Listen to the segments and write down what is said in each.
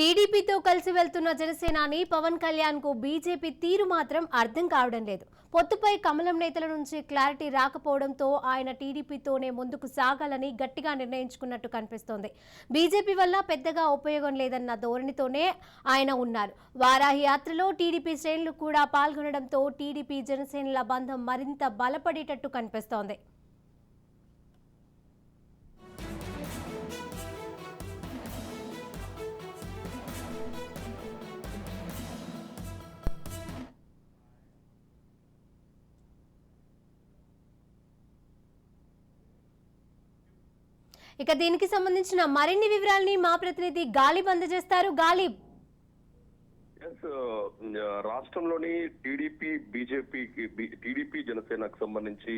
టీడీపీతో కలిసి వెళ్తున్న జనసేనాని పవన్ కళ్యాణ్కు బీజేపీ తీరు మాత్రం అర్థం కావడం లేదు. పొత్తుపై కమలం నేతల నుంచి క్లారిటీ రాకపోవడంతో ఆయన టీడీపీతోనే ముందుకు సాగాలని గట్టిగా నిర్ణయించుకున్నట్టు కనిపిస్తోంది. బీజేపీ వల్ల పెద్దగా ఉపయోగం లేదన్న ధోరణితోనే ఆయన ఉన్నారు. వారాహి యాత్రలో టీడీపీ శ్రేణులు కూడా పాల్గొనడంతో టీడీపీ జనసేనల బంధం మరింత బలపడేటట్టు కనిపిస్తోంది. ఇక దీనికి సంబంధించిన మరిన్ని వివరాల్ని మా ప్రతినిధి గాలిబ్ అందజేస్తారు. గాలిబ్. Uh, రాష్ట్రంలోని టీడీపీ బీజేపీకి టీడీపీ జనసేనకు సంబంధించి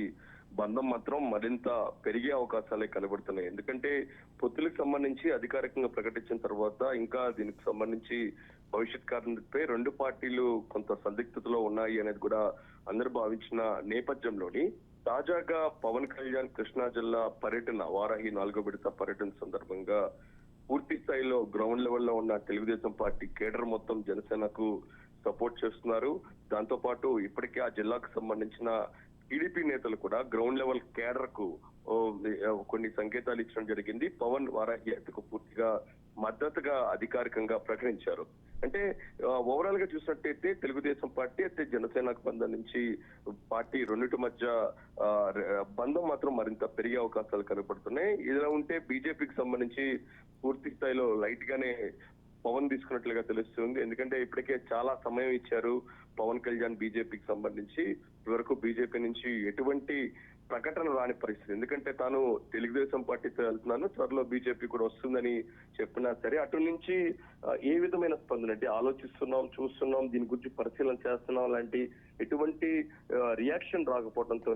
బంధం మాత్రం మరింత పెరిగే అవకాశాలే కనబడుతున్నాయి. ఎందుకంటే పొత్తులకు సంబంధించి అధికారికంగా ప్రకటించిన తర్వాత ఇంకా దీనికి సంబంధించి భవిష్యత్ కారణంపై రెండు పార్టీలు కొంత సందిగ్ధతలో ఉన్నాయి అనేది కూడా అందరూ భావించిన నేపథ్యంలోని తాజాగా పవన్ కళ్యాణ్ కృష్ణా జిల్లా పర్యటన వారాహి నాలుగో విడత పర్యటన సందర్భంగా పూర్తి స్థాయిలో గ్రౌండ్ లెవెల్లో ఉన్న తెలుగుదేశం పార్టీ కేడర్ మొత్తం జనసేనకు సపోర్ట్ చేస్తున్నారు. దాంతో పాటు ఇప్పటికే ఆ జిల్లాకు సంబంధించిన టీడీపీ నేతలు కూడా గ్రౌండ్ లెవెల్ కేడర్కు కొన్ని సంకేతాలు ఇచ్చడం జరిగింది. పవన్ వారాహి యాత్రకు పూర్తిగా మద్దతుగా అధికారికంగా ప్రకటించారు. అంటే ఓవరాల్గా చూసినట్టయితే తెలుగుదేశం పార్టీ అయితే జనసేనకు బంధం నుంచి పార్టీ రెండింటి మధ్య బంధం మాత్రం మరింత పెరిగే అవకాశాలు కనపడుతున్నాయి ఇలా ఉంటే బీజేపీకి సంబంధించి పూర్తి స్థాయిలో లైట్ గానే పవన్ తీసుకున్నట్లుగా తెలుస్తుంది. ఎందుకంటే ఇప్పటికే చాలా సమయం ఇచ్చారు పవన్ కళ్యాణ్ బీజేపీకి సంబంధించి. ఇవరకు బీజేపీ నుంచి ఎటువంటి ప్రకటన రాని పరిస్థితి. ఎందుకంటే తాను తెలుగుదేశం పార్టీతో వెళ్తున్నాను త్వరలో బీజేపీ కూడా వస్తుందని చెప్పినా సరే అటు నుంచి ఏ విధమైన స్పందన? అంటే ఆలోచిస్తున్నాం చూస్తున్నాం దీని గురించి పరిశీలన చేస్తున్నాం లాంటి ఎటువంటి రియాక్షన్ రాకపోవడంతో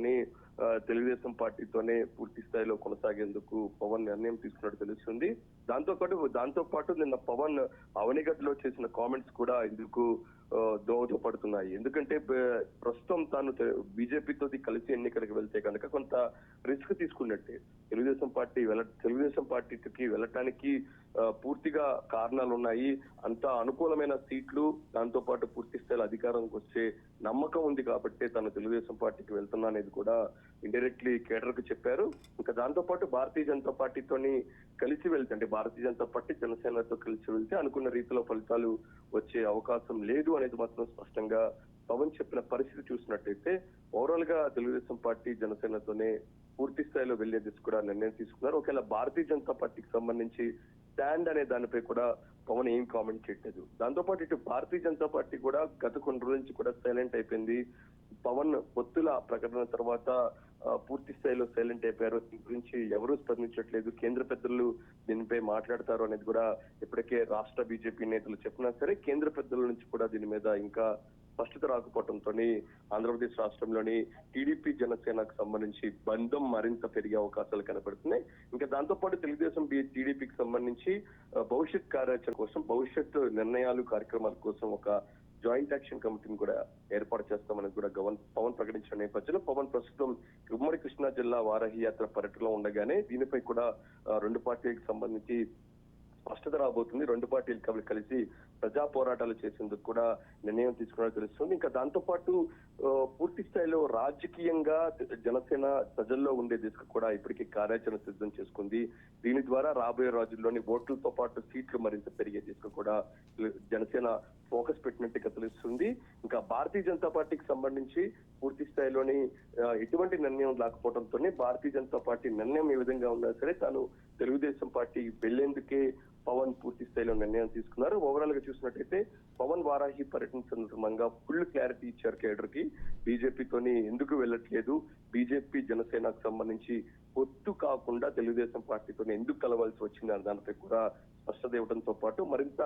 తెలుగుదేశం పార్టీతోనే పూర్తి స్థాయిలో కొనసాగేందుకు పవన్ నిర్ణయం తీసుకున్నట్టు తెలుస్తుంది. దాంతో పాటు దాంతో పాటు నిన్న పవన్ అవనిగడ్డలో చేసిన కామెంట్స్ కూడా ఇందుకు దోహదపడుతున్నాయి ఎందుకంటే ప్రస్తుతం తాను బీజేపీతో కలిసి ఎన్నికలకు వెళ్తే కనుక కొంత రిస్క్ తీసుకున్నట్టే. తెలుగుదేశం పార్టీ వెళ్ళ తెలుగుదేశం పార్టీకి వెళ్ళటానికి పూర్తిగా కారణాలు ఉన్నాయి అంత అనుకూలమైన సీట్లు దాంతో పాటు పూర్తి స్థాయిలో అధికారంకి వచ్చే నమ్మకం ఉంది కాబట్టి తను తెలుగుదేశం పార్టీకి వెళ్తున్నా అనేది కూడా ఇండైరెక్ట్లీ కేడర్కు చెప్పారు. ఇంకా దాంతో పాటు భారతీయ జనతా పార్టీతోని కలిసి వెళ్తే అంటే భారతీయ జనతా పార్టీ జనసేనతో కలిసి వెళ్తే అనుకున్న రీతిలో ఫలితాలు వచ్చే అవకాశం లేదు అనేది మాత్రం స్పష్టంగా పవన్ చెప్పిన పరిస్థితి చూసినట్టయితే ఓవరాల్గా తెలుగుదేశం పార్టీ జనసేనతోనే పూర్తి స్థాయిలో వెళ్ళే దిశ కూడా నిర్ణయం తీసుకున్నారు. ఒకవేళ భారతీయ జనతా పార్టీకి సంబంధించి స్టాండ్ అనే దానిపై కూడా పవన్ ఏం కామెంట్ చేయట్లేదు. దాంతోపాటు ఇటు భారతీయ జనతా పార్టీ కూడా గత కొన్ని రోజుల నుంచి కూడా సైలెంట్ అయిపోయింది. పవన్ పొత్తుల ప్రకటన తర్వాత పూర్తి స్థాయిలో సైలెంట్ అయిపోయారు. దీని గురించి ఎవరూ స్పందించట్లేదు. కేంద్ర పెద్దలు దీనిపై మాట్లాడతారు అనేది కూడా ఇప్పటికే రాష్ట్ర బీజేపీ నేతలు చెప్పినా సరే కేంద్ర పెద్దల నుంచి కూడా దీని మీద ఇంకా స్పష్టత రాకపోవడంతో ఆంధ్రప్రదేశ్ రాష్ట్రంలోని టీడీపీ జనసేనకు సంబంధించి బంధం మరింత పెరిగే అవకాశాలు కనపడుతున్నాయి. ఇంకా దాంతో పాటు తెలుగుదేశం బి- టీడీపీకి సంబంధించి భవిష్యత్ కార్యాచరణ కోసం భవిష్యత్ నిర్ణయాలు కార్యక్రమాల కోసం ఒక జాయింట్ యాక్షన్ కమిటీని కూడా ఏర్పాటు చేస్తామని కూడా గవన్ పవన్ ప్రకటించిన నేపథ్యంలో పవన్ ప్రస్తుతం ఉమ్మడి కృష్ణా జిల్లా వారాహి యాత్ర పర్యటనలో ఉండగానే దీనిపై కూడా రెండు పార్టీలకు సంబంధించి స్పష్టత రాబోతుంది. రెండు పార్టీలు కలిసి ప్రజా పోరాటాలు చేసేందుకు కూడా నిర్ణయం తీసుకున్నట్టు తెలుస్తుంది. ఇంకా దాంతోపాటు పూర్తి స్థాయిలో రాజకీయంగా జనసేన ప్రజల్లో ఉండే దిశకు కూడా ఇప్పటికే కార్యాచరణ సిద్ధం చేసుకుంది. దీని ద్వారా రాబోయే రోజుల్లోని ఓట్లతో పాటు సీట్లు మరింత పెరిగే దిశకు కూడా జనసేన ఫోకస్ పెట్టినట్టుగా తెలుస్తుంది. ఇంకా భారతీయ జనతా పార్టీకి సంబంధించి పూర్తి స్థాయిలోని ఎటువంటి నిర్ణయం లేకపోవడంతోనే భారతీయ జనతా పార్టీ నిర్ణయం ఏ విధంగా ఉన్నా సరే తాను తెలుగుదేశం పార్టీ వెళ్ళేందుకే పవన్ పూర్తి స్థాయిలో నిర్ణయం తీసుకున్నారు. ఓవరాల్గా చూసినట్టయితే పవన్ వారాహి పర్యటన సందర్భంగా ఫుల్ క్లారిటీ ఇచ్చారు కేడర్కి బీజేపీతోని ఎందుకు వెళ్ళట్లేదు? బీజేపీ జనసేనకు సంబంధించి పొత్తు కాకుండా తెలుగుదేశం పార్టీతో ఎందుకు కలవాల్సి వచ్చింది అనే దానిపై కూడా స్పష్టత ఇవ్వడంతో పాటు మరింత.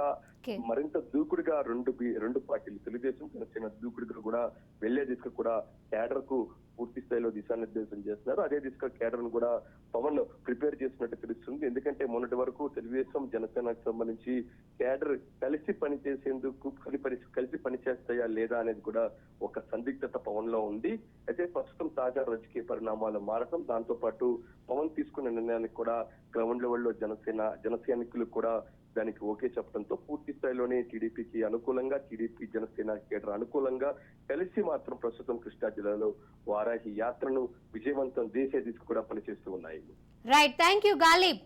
మరింత దూకుడుగా రెండు రెండు పార్టీలు తెలుగుదేశం జనసేన దూకుడుగా కూడా వెళ్ళే దిశగా కూడా కేడర్కు పూర్తి స్థాయిలో దిశానిర్దేశం చేస్తున్నారు. అదే దిశగా కేడర్ను కూడా పవన్ ప్రిపేర్ చేసినట్టు తెలుస్తుంది. ఎందుకంటే మొన్నటి వరకు తెలుగుదేశం జనసేనకు సంబంధించి కేడర్ కలిసి పనిచేసేందుకు కలిసి కలిసి పనిచేస్తాయా లేదా అనేది కూడా ఒక సందిగ్ధత పవన్లో ఉంది. అయితే ప్రస్తుతం తాజా రాజకీయ పరిణామాలు మారటం దాంతో పాటు పవన్ తీసుకున్న నిర్ణయానికి కూడా గ్రౌండ్ లెవెల్లో జనసేన జన సైనికులు కూడా దానికి ఓకే చెప్పడంతో పూర్తి స్థాయిలోనే టీడీపీకి అనుకూలంగా టీడీపీ జనసేన కేడర్ అనుకూలంగా కలిసి మాత్రం ప్రస్తుతం కృష్ణా జిల్లాలో వారాహి యాత్రను విజయవంతం చేసే దిశ కూడా పనిచేస్తూ ఉన్నాయి. Right thank you Ghalib